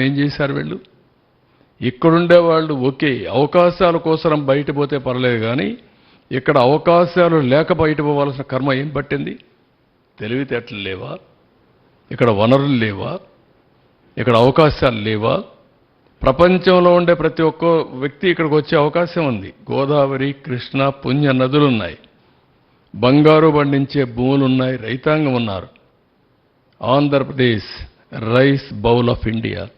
ఏం చేశారు వీళ్ళు? ఇక్కడుండే వాళ్ళు ఓకే అవకాశాల కోసం బయట పోతే పర్లేదు కానీ ఇక్కడ అవకాశాలు లేక బయట పోవాల్సిన కర్మ ఏం పట్టింది? తెలివితేటలు లేవా? ఇక్కడ వనరులు లేవా? ఇక్కడ అవకాశాలు లేవా? ప్రపంచంలో ఉండే ప్రతి ఒక్క వ్యక్తి ఇక్కడికి వచ్చే అవకాశం ఉంది. గోదావరి కృష్ణ పుణ్య నదులు ఉన్నాయి. బంగారు పండించే భూములు ఉన్నాయి. రైతాంగం ఉన్నారు. Andhra Pradesh rice bowl of India.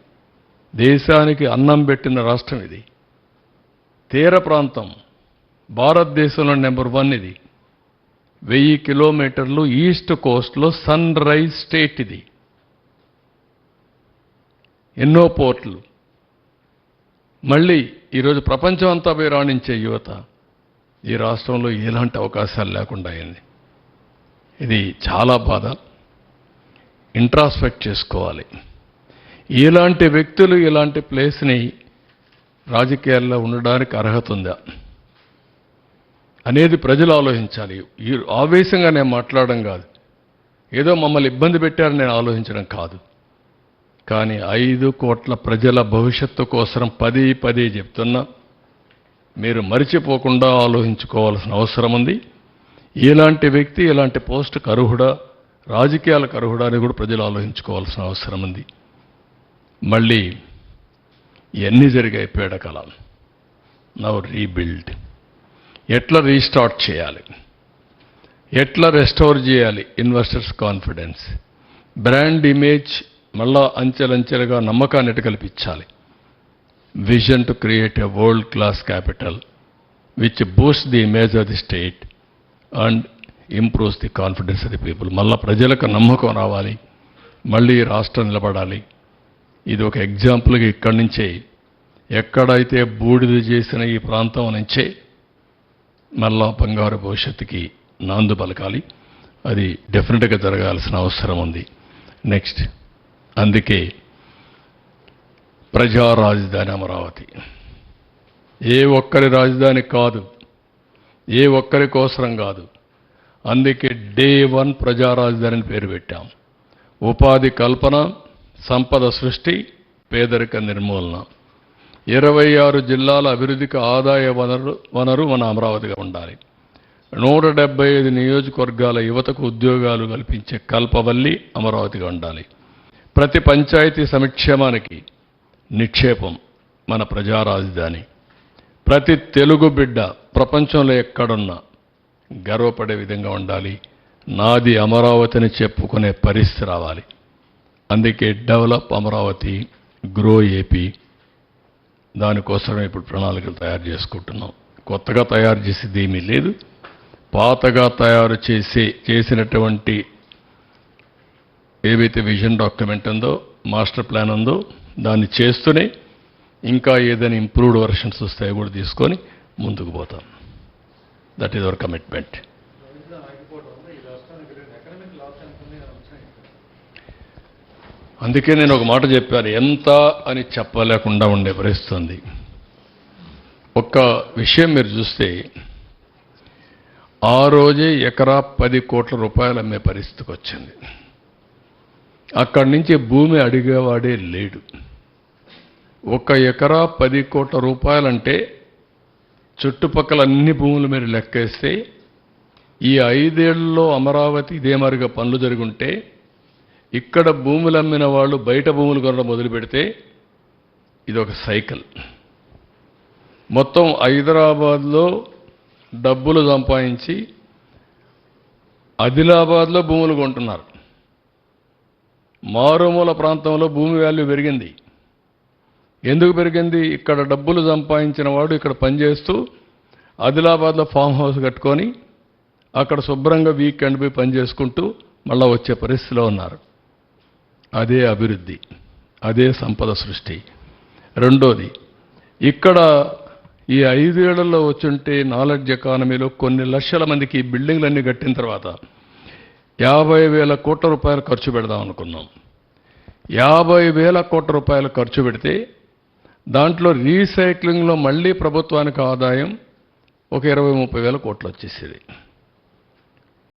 దేశానికి అన్నం పెట్టిన రాష్ట్రం ఇది. తీర ప్రాంతం భారతదేశంలో నెంబర్ వన్ ఇది. వెయ్యి కిలోమీటర్లు ఈస్ట్ కోస్ట్లో సన్ రైజ్ స్టేట్ ఇది. ఎన్నో పోర్ట్లు. మళ్ళీ ఈరోజు ప్రపంచం అంతా పోయి రాణించే యువత ఈ రాష్ట్రంలో ఎలాంటి అవకాశాలు లేకుండా అయింది. ఇది చాలా బాధ. ఇంట్రాస్పెక్ట్ చేసుకోవాలి. ఇలాంటి వ్యక్తులు ఇలాంటి ప్లేస్ని రాజకీయాల్లో ఉండడానికి అర్హత ఉందా? అనేది ప్రజలు ఆలోచించాలి. ఈ ఆవేశంగా నేను మాట్లాడడం కాదు. ఏదో మమ్మల్ని ఇబ్బంది పెట్టారని నేను ఆలోచించడం కాదు. కానీ ఐదు కోట్ల ప్రజల భవిష్యత్తు కోసం పది పది చెప్తున్నా. మీరు మరిచిపోకుండా ఆలోచించుకోవాల్సిన అవసరం ఉంది. ఇలాంటి వ్యక్తి ఇలాంటి పోస్టుకు అర్హుడా? రాజకీయాలకు అర్హుడా అని కూడా ప్రజలు ఆలోచించుకోవాల్సిన అవసరం ఉంది. మళ్ళీ ఎన్ని జరిగాయి పీడకలం నవ్ రీబిల్డ్. ఎట్లా రీస్టార్ట్ చేయాలి? ఎట్లా రెస్టోర్ చేయాలి? Investors confidence. బ్రాండ్ ఇమేజ్ మళ్ళా అంచెలంచెలుగా నమ్మకాన్ని ఎటు కల్పించాలి? Vision to create a world class capital which boost the image of the state and improves the confidence of the people. మళ్ళా ప్రజలకు నమ్మకం రావాలి. మళ్ళీ రాష్ట్రం నిలబడాలి. ఇది ఒక ఎగ్జాంపుల్గా ఇక్కడి నుంచే. ఎక్కడైతే బూడిద చేసిన ఈ ప్రాంతం నుంచే మళ్ళా బంగారు భవిష్యత్తుకి నాందు పలకాలి. అది డెఫినెట్గా జరగాల్సిన అవసరం ఉంది. నెక్స్ట్. అందుకే ప్రజా రాజధాని అమరావతి. ఏ ఒక్కరి రాజధాని కాదు. ఏ ఒక్కరి కోసరం కాదు. అందుకే డే వన్ ప్రజా రాజధాని అని పేరు పెట్టాం. ఉపాధి కల్పన సంపద సృష్టి పేదరిక నిర్మూలన. ఇరవై ఆరు జిల్లాల అభివృద్ధికి ఆదాయ వనరు వనరు మన అమరావతిగా ఉండాలి. నూట డెబ్బై ఐదు నియోజకవర్గాల యువతకు ఉద్యోగాలు కల్పించే కల్పవల్లి అమరావతిగా ఉండాలి. ప్రతి పంచాయతీ సంక్షేమానికి నిక్షేపం మన ప్రజా రాజధాని. ప్రతి తెలుగు బిడ్డ ప్రపంచంలో ఎక్కడున్నా గర్వపడే విధంగా ఉండాలి. నాది అమరావతిని చెప్పుకునే పరిస్థితి రావాలి. అందుకే డెవలప్ అమరావతి గ్రో ఏపీ దానికోసమే ఇప్పుడు ప్రణాళికలు తయారు చేసుకుంటున్నాం. కొత్తగా తయారు చేసేది ఏమీ లేదు. పాతగా తయారు చేసే చేసినటువంటి ఏవైతే విజన్ డాక్యుమెంట్ ఉందో మాస్టర్ ప్లాన్ ఉందో దాన్ని చేస్తూనే ఇంకా ఏదైనా ఇంప్రూవ్డ్ వర్షన్స్ వస్తాయో కూడా తీసుకొని ముందుకు పోతాం. దట్ ఈజ్ అవర్ కమిట్మెంట్ అందుకే నేను ఒక మాట చెప్పాను ఎంత అని చెప్పలేకుండా ఉండే పరిస్థితి ఉంది ఒక్క విషయం మీరు చూస్తే ఆ రోజే ఎకరా పది కోట్ల రూపాయలు అమ్మే పరిస్థితికి వచ్చింది. అక్కడి నుంచి భూమి అడిగేవాడే లేడు. ఒక ఎకరా పది కోట్ల రూపాయలంటే చుట్టుపక్కల అన్ని భూములు మీరు లెక్కేస్తే ఈ ఐదేళ్ళలో అమరావతి ఇదే మరిగా పనులు జరుగుంటే ఇక్కడ భూములు అమ్మిన వాళ్ళు బయట భూములు కొనడం మొదలు పెడితే ఇది ఒక సైకిల్. మొత్తం హైదరాబాద్లో డబ్బులు సంపాదించి ఆదిలాబాద్లో భూములు కొంటున్నారు. మారుమూల ప్రాంతంలో భూమి వాల్యూ పెరిగింది. ఎందుకు పెరిగింది? ఇక్కడ డబ్బులు సంపాదించిన వాడు ఇక్కడ పనిచేస్తూ ఆదిలాబాద్లో ఫామ్ హౌస్ కట్టుకొని అక్కడ శుభ్రంగా వీకెండ్ పోయి పని చేసుకుంటూ వచ్చే పరిస్థితిలో ఉన్నారు. అదే అభివృద్ధి అదే సంపద సృష్టి. రెండోది ఇక్కడ ఈ ఐదేళ్ళలో వచ్చుంటే నాలెడ్జ్ ఎకానమీలో కొన్ని లక్షల మందికి బిల్డింగ్లన్నీ కట్టిన తర్వాత యాభై వేల కోట్ల రూపాయలు ఖర్చు పెడదాం అనుకున్నాం. యాభై వేల కోట్ల రూపాయలు ఖర్చు పెడితే దాంట్లో రీసైక్లింగ్లో మళ్ళీ ప్రభుత్వానికి ఆదాయం ఒక ఇరవై ముప్పై వేల కోట్లు వచ్చేసేది.